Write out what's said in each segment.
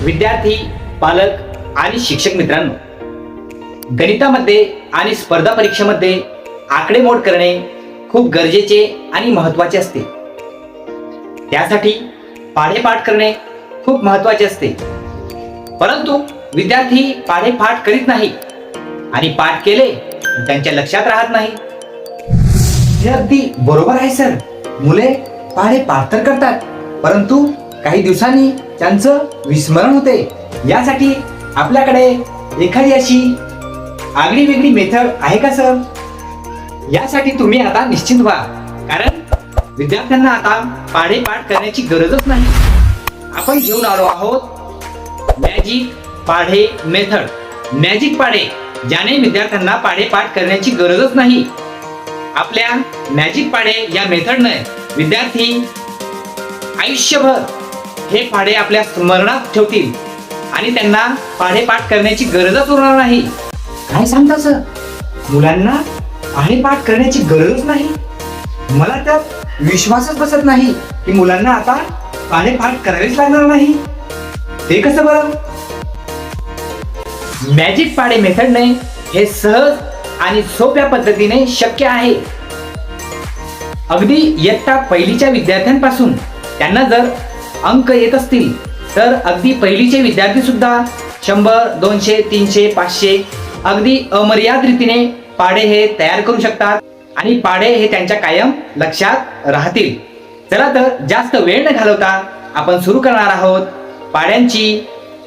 विद्यार्थी पालक आणि शिक्षक मित्रांनो गणितामध्ये आणि स्पर्धा परीक्षेमध्ये आकडेमोड करणे खूप गरजेचे आणि महत्त्वाचे असते. त्यासाठी पाढेपाठ करणे खूप महत्त्वाचे असते. परंतु विद्यार्थी पाढेपाठ करीत नाही आणि पाठ केले त्यांच्या लक्षात राहत नाही. हे अगदी बरोबर आहे सर. मुले पाढे पाठ तर करतात परंतु काही दिवसांनी त्यांचं विस्मरण होते. यासाठी आपल्याकडे एखादी अशी आगळी वेगळी मेथड आहे का सर? यासाठी तुम्ही आता निश्चिंत व्हा. कारण विद्यार्थ्यांना आता पाढेपाठ करण्याची गरजच नाही. आपण घेऊन आलो आहोत मॅजिक पाढे मेथड मॅजिक पाढे ज्याने विद्यार्थ्यांना पाढेपाठ करण्याची गरजच नाही. आपल्या मॅजिक पाढे या मेथडने विद्यार्थी आयुष्यभर हे पाढे आपल्या स्मरणात ठेवतील. आणि त्यांना पाढेपाठ करण्याची गरजच उरणार नाही. काय सांगता सर? मुलांना पाढेपाठ करण्याची गरजच नाही. मला त्यात विश्वासच बसत नाही की मुलांना आता पाढेपाठ करावेच लागणार नाही. ते कसं बरं? मॅजिक पाडे मेथडने हे सहज आणि सोप्या पद्धतीने शक्य आहे. अगदी इयत्ता पहिलीच्या विद्यार्थ्यांपासून त्यांना जर अंक येत असतील तर अगदी पहिलीचे विद्यार्थी सुद्धा शंभर दोनशे तीनशे पाचशे अगदी अमर्याद रीतीने पाढे हे तयार करू शकतात आणि पाढे हे त्यांच्या कायम लक्षात राहतील. चला तर जास्त वेळ न घालवता आपण सुरू करणार आहोत पाढ्यांची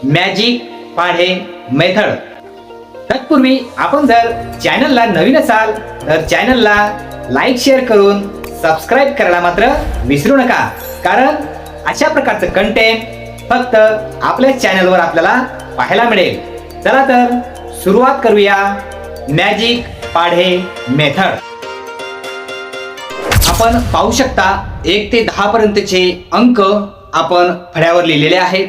मॅजिक पाढे मेथड. तत्पूर्वी आपण जर चॅनलला नवीन असाल तर चॅनलला लाईक शेअर करून सबस्क्राईब करायला मात्र विसरू नका. कारण अशा प्रकारचं कंटेंट फक्त आपल्या चॅनलवर आपल्याला पाहायला मिळेल. चला तर सुरुवात करूया मॅजिक पाढे मेथड आपण पाहू शकता एक ते दहा पर्यंतचे अंक आपण फळ्यावर लिहिलेले आहेत.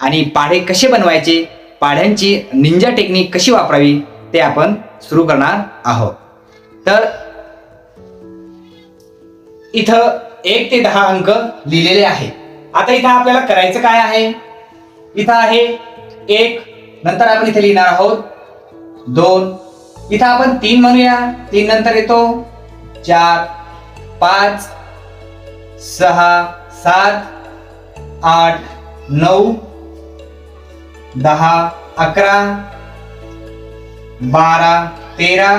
आणि पाढे कसे बनवायचे पाढ्यांची निंजा टेक्निक कशी वापरावी ते आपण सुरू करणार आहोत. तर इथं एक ते दहा अंक लिहिलेले आहेत. आता इथं आपल्याला करायचं काय आहे? इथं आहे एक नंतर आपण इथे लिहिणार आहोत दोन. इथं आपण तीन म्हणूया. तीन नंतर येतो चार पाच सहा सात आठ नऊ दहा अकरा बारा तेरा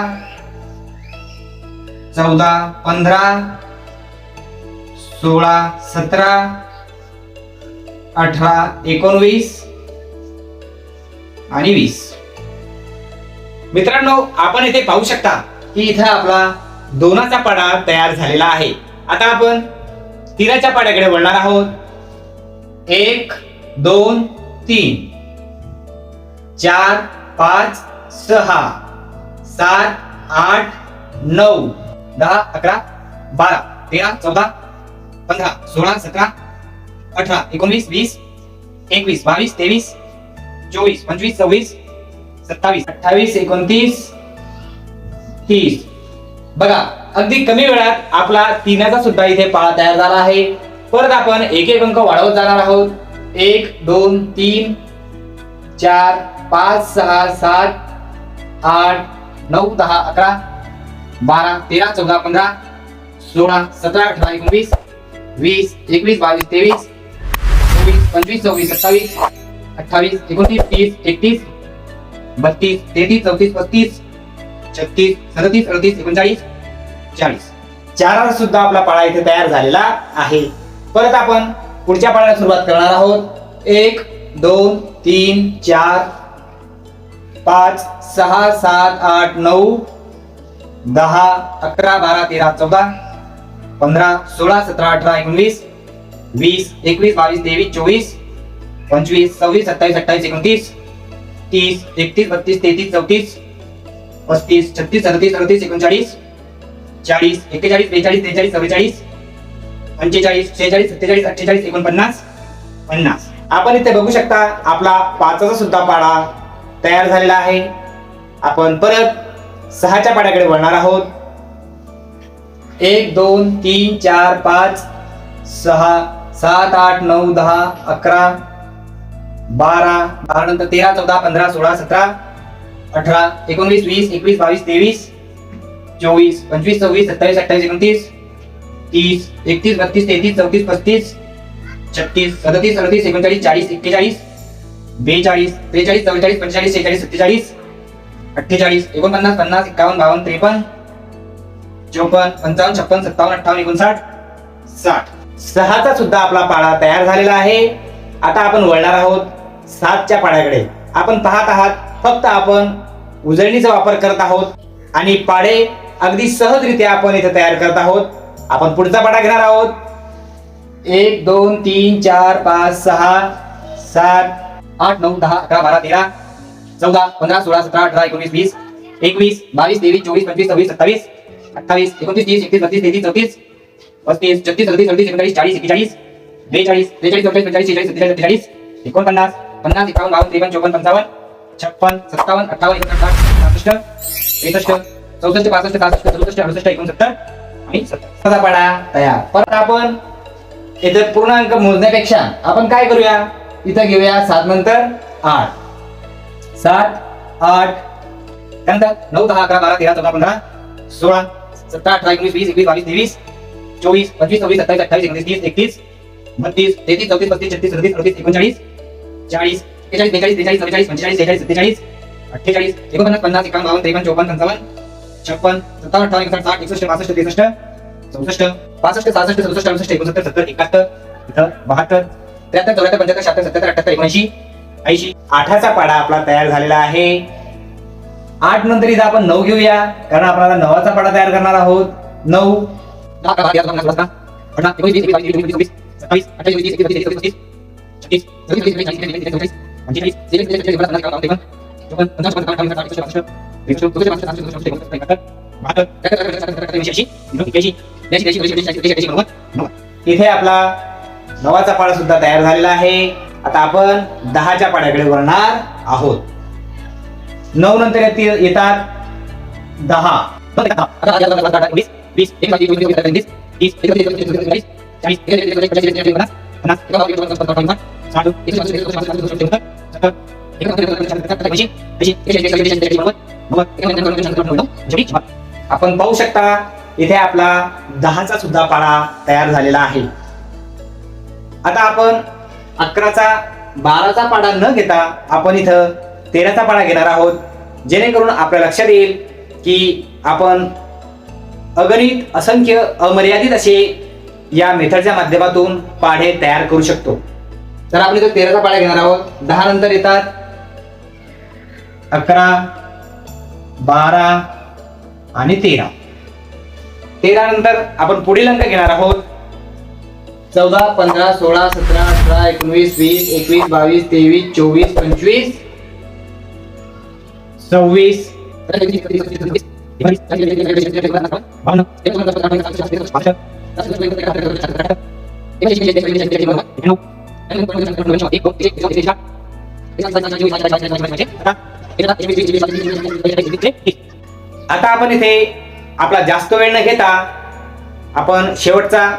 चौदा पंधरा सोळा सतरा अठरा एकोणवीस आणि वीस. मित्रांनो आपण इथे पाहू शकता की इथं आपला दोनाचा पाडा तयार झालेला आहे. आता आपण तीराच्या पाड्याकडे वळणार आहोत. एक दोन तीन. चार पाच सहा. सात आठ नऊ. दहा अकरा बारा. तेरा चौदा पंधरा सोळा सतरा अठरा एकोणवीस वीस एकवीस बावीस तेवीस चोवीस पंचवीस सव्वीस सत्तावीस अठ्ठावीस एकोणतीस तीस. बघा अगदी कमी वेळात आपला तीनाचा सुद्धा इथे पाळा तयार झाला आहे. परत आपण एक एक अंक वाढवत जाणार आहोत. एक दोन तीन चार पाच सहा सात आठ नऊ दहा अकरा बारा तेरा चौदा पंधरा सोळा सतरा अठरा एकोणवीस वीस एकवीस बावीस तेवीस चोवीस पंचवीस सव्वीस सत्तावीस अठ्ठावीस एकोणतीस तीस एकतीस बत्तीस तेहतीस चौतीस पस्तीस छत्तीस सदतीस अडतीस एकोणचाळीस चाळीस. चार सुद्धा आपला पाळा इथे तयार झालेला आहे. परत आपण पुढच्या पाळ्याला सुरुवात करणार आहोत. एक दोन तीन चार पाच सहा सात आठ नऊ दहा अकरा बारा तेरा चौदा पंधरा सोळा सतरा अठरा एकोणवीस वीस एकवीस बावीस तेवीस चोवीस पंचवीस सव्वीस सत्तावीस अठ्ठावीस एकोणतीस तीस एकतीस बत्तीस तेहतीस चौतीस पस्तीस छत्तीस सदतीस अडतीस एकोणचाळीस चाळीस एक्केचाळीस बेचाळीस त्रेचाळीस चव्वेचाळीस पंचेचाळीस शेहेचाळीस सत्तेचाळीस अठ्ठेचाळीस एकोणपन्नास पन्नास. आपण इथे बघू शकता आपला पाचाचा सुद्धा पाडा तयार झालेला आहे. आपण परत सहाच्या पाड्याकडे वळणार आहोत. एक दोन तीन चार पाच सहा सात आठ नऊ दहा अकरा बारा दहा नंतर तेरा चौदा पंधरा सोळा सतरा अठरा एकोणवीस वीस एकवीस बावीस तेवीस चोवीस पंचवीस सव्वीस सत्तावीस अठ्ठावीस एकोणतीस तीस एकतीस बत्तीस तेहतीस चौतीस पस्तीस छत्तीस सदतीस अडतीस एकोणचाळीस चाळीस एक्केचाळीस बेचाळीस त्रेचाळीस चव्वेचाळीस पंचेचाळीस शेहेचाळीस सत्तेचाळीस अठ्ठेचाळीस एकोणपन्नास पन्नास एकावन्न बावन्न त्रेपन्न चौपन्न पंचावन्न छप्पन सत्तावन्न अठ्ठावन्न एकोणसाठ साठ. सहाचा सुद्धा आपला पाडा तयार झालेला आहे. आता आपण वळणार आहोत सातच्या पाड्याकडे आपण पाहत आहात फक्त आपण उजळणीचा वापर करत आहोत आणि पाडे अगदी सहजरित्या आपण इथे तयार करत आहोत. आपण पुढचा पाडा घेणार आहोत. एक दोन तीन चार पाच सहा सात आठ नऊ दहा अकरा बारा तेरा चौदा पंधरा सोळा सतरा अठरा एकोणीस वीस एकवीस बावीस तेवीस चोवीस पंचवीस सव्वीस सत्तावीस अठ्ठावीस एकोणतीस तीस एकतीस बत्तीस तेहतीस चौतीस पस्तीस छत्तीस सदतीस अडतीस एकोणचाळीस चाळीस एकेचाळीस बेचाळीस त्रेचाळीस चौचाळीस पंचाळीस चाळीस सत्तेचाळीस सत्तेचाळीस एकोणपन्नास पन्नास एकावन्न बावन्न त्रेपन्न चौपन्न पंचावन्न छप्पन सत्तावन्न अठ्ठावन्न एकोणसाठ सहासष्ट त्रेसष्ट चौसष्ट पासष्ट सहासष्ट सदुसष्ट अडुसष्ट एकोणसत्तर आणि सत्तर. पाडा तयार. परत आपण इथे पूर्णांक मोजण्यापेक्षा आपण काय करूया? इथं घेऊया सात नंतर आठ. सात आठ. त्यानंतर नऊ दहा अकरा बारा तेरा चौदा पंधरा सोळा सतरा अठरा एकोणीस वीस एकवीस बावीस तेवीस चोवीस पंचवीस सव्वीस सत्तावीस अठ्ठावीस एकोणीस तीस एकतीस बत्तीस तेहतीस चौतीस पस्तीस छत्तीस सदतीस अडतीस एकोणचाळीस चाळीस एकेचाळीस बेचाळीस त्रेचाळीस चव्वेचाळीस पंचेचाळीस सेहेचाळीस सत्तेचाळीस अठ्ठेचाळीस एकोणपन्नास पन्नास एकावन्न बावन्न त्रेपन्न चौपन्न पंचावन्न छप्पन सत्तावन्न अठ्ठावन्न एकोणसाठ साठ एकसष्ट बासष्ट त्रेसष्ट चौसष्ट पासष्ट सहासष्ट सदुसष्ट अडुसष्ट एकोणसत्तर सत्तर एकाहत्तर इथं बहात्तर त्र्याहत्तर चौऱ्याहत्तर पंच्याहत्तर शहात्तर सत्याहत्तर अठ्याहत्तर एकोणऐंशी ऐंशी. आठाचा पाडा आपला तयार झालेला आहे. आठ नंतर इथं आपण नऊ घेऊया कारण आपण आता नवाचा पाडा तयार करणार आहोत. नऊ दहा अकरा बारा तेरा चौदा पंधरा अठरा एकोणीस वीस एकवीस बावीस तेवीस चोवीस सत्तावीस अठ्ठावीस एकोणतीस एकतीस बत्तीस तेहतीस छत्तीस सदतीस अडतीस एकोणचाळीस चाळीस पंचेचाळीस सेहेचाळीस बेचाळीस पन्नास एकावन्न त्रेपन्न चौपन्न पंचावन्न छप्पन्न साठ एकसष्ट बासष्ट त्रेसष्ट चौसष्ट पासष्ट सहासष्ट सदुसष्ट एकोणसत्तर एकाहत्तर बहात्तर त्र्याहत्तर ऐंशी ऐंशी ब्याऐंशी ब्याऐंशी त्र्याऐंशी त्र्याऐंशी त्र्याऐंशी नव्वद नव्वद इथे आपला नवाचा पाडा सुद्धा तयार झालेला आहे आता आपण दहाच्या पाड्याकडे वळणार आहोत नऊ नंतर येतात दहा वीस एक तीस, चाळीस, पन्नास, साठ, आपण पाहू शकता इथे आपला दहाचा सुद्धा पाडा तयार झालेला आहे आता आपण अकराचा बाराचा पाडा न घेता आपण इथं तेराचा पाडा घेणार आहोत जेणेकरून आपल्या लक्षात येईल की आपण अगणित असंख्य अमर्यादित असे या मेथडच्या माध्यमातून पाढे तयार करू शकतो. तर आपण इथं तेराचा पाढा घेणार आहोत. दहा नंतर येतात अकरा बारा आणि तेरा. तेरा नंतर आपण पुढील अंक घेणार आहोत. चौदा पंधरा सोळा सतरा अठरा एकोणवीस वीस एकवीस बावीस तेवीस चोवीस पंचवीस. सव्वीस. आता आपण इथे आपला जास्त वेळ न घेता आपण शेवटचा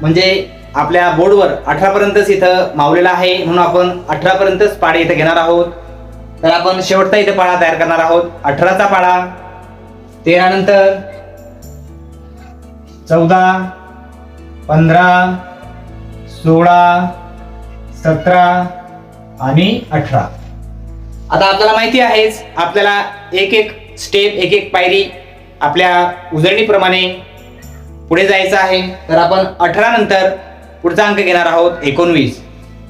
म्हणजे आपल्या बोर्डवर अठरा पर्यंतच इथं मावलेला आहे म्हणून आपण अठरा पर्यंतच पाडे इथं घेणार आहोत. तर आपण शेवटचा इथे पाळा तयार करणार आहोत. अठराचा पाळा तेरा नंतर चौदा पंधरा सोळा सतरा आणि अठरा. आता आपल्याला माहिती आहेच आपल्याला एक एक स्टेप एक एक पायरी आपल्या उजळणीप्रमाणे पुढे जायचं आहे. तर आपण अठरा नंतर पुढचा अंक घेणार आहोत एकोणवीस.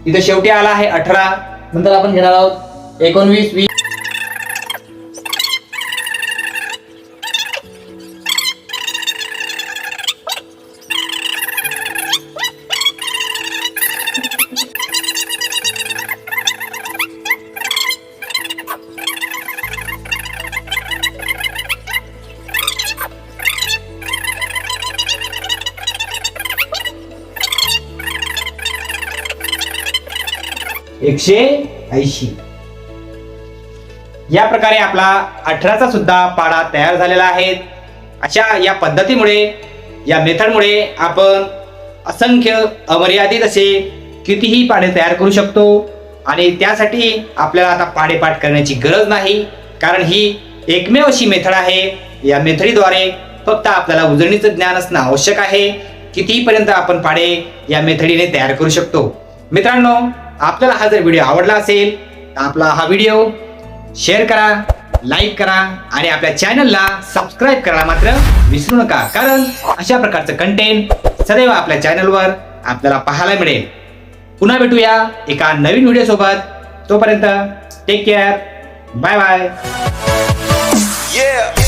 इथं शेवटी आला आहे अठरा. नंतर आपण घेणार आहोत एकोणवीस वीस. एकशे ऐंशी. या प्रकारे आपला अठराचा सुद्धा पाडा तयार झालेला आहे. अशा या पद्धतीमुळे या मेथडमुळे आपण असंख्य अमर्यादित असे कितीही पाडे तयार करू शकतो आणि त्यासाठी आपल्याला आता पाडेपाठ करण्याची गरज नाही. कारण ही एकमेव अशी मेथड आहे. या मेथडीद्वारे फक्त आपल्याला उजळणीचं ज्ञान असणं आवश्यक आहे. कितीपर्यंत आपण पाडे या मेथडीने तयार करू शकतो. मित्रांनो आपल्याला हा जर व्हिडिओ आवडला असेल तर आपला हा व्हिडिओ शेअर करा लाईक करा आणि आपल्या चॅनलला सबस्क्राईब करायला मात्र विसरू नका. कारण अशा प्रकारचं कंटेंट सदैव आपल्या चॅनलवर आपल्याला पाहायला मिळेल. पुन्हा भेटूया एका नवीन व्हिडिओसोबत तोपर्यंत take care bye bye Yeah.